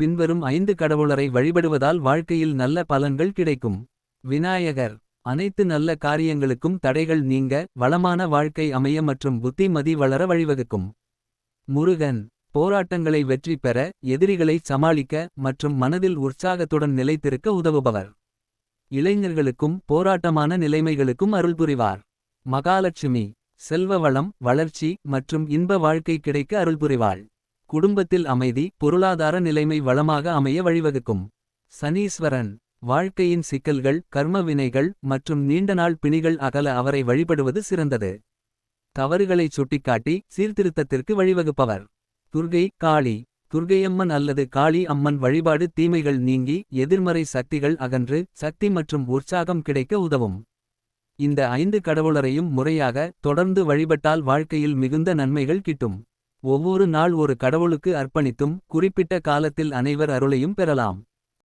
பின்வரும் ஐந்து கடவுளரை வழிபடுவதால் வாழ்க்கையில் நல்ல பலன்கள் கிடைக்கும். விநாயகர் அனைத்து நல்ல காரியங்களுக்கும் தடைகள் நீங்க. வளமான வாழ்க்கை அமைய மற்றும் புத்திமதி வளர வழிவகுக்கும். முருகன் போராட்டங்களை வெற்றி பெற எதிரிகளை சமாளிக்க. மற்றும் மனதில் உற்சாகத்துடன் நிலைத்திருக்க உதவுபவர். இளைஞர்களுக்கும் போராட்டமான நிலைமைகளுக்கும் அருள்புரிவார். மகாலட்சுமி செல்வ வளம் வளர்ச்சி மற்றும் இன்ப வாழ்க்கை கிடைக்க அருள்புரிவாள். குடும்பத்தில் அமைதி பொருளாதார நிலைமை வளமாக அமைய வழிவகுக்கும். சனீஸ்வரன் வாழ்க்கையின் சிக்கல்கள் கர்ம வினைகள் மற்றும் நீண்டநாள் பிணிகள் அகல அவரை வழிபடுவது சிறந்தது. தவறுகளைச் சுட்டிக்காட்டி சீர்திருத்தத்திற்கு வழிவகுப்பவர். துர்கை காளி துர்கையம்மன் அல்லது காளி அம்மன் வழிபாடு தீமைகள் நீங்கி எதிர்மறை சக்திகள் அகன்று சக்தி மற்றும் உற்சாகம் கிடைக்க உதவும். இந்த ஐந்து கடவுளரையும் முறையாக தொடர்ந்து வழிபட்டால் வாழ்க்கையில் மிகுந்த நன்மைகள் கிட்டும். ஒவ்வொரு நாள் ஒரு கடவுளுக்கு அர்ப்பணித்தும் குறிப்பிட்ட காலத்தில் அனைவர் அருளையும் பெறலாம்.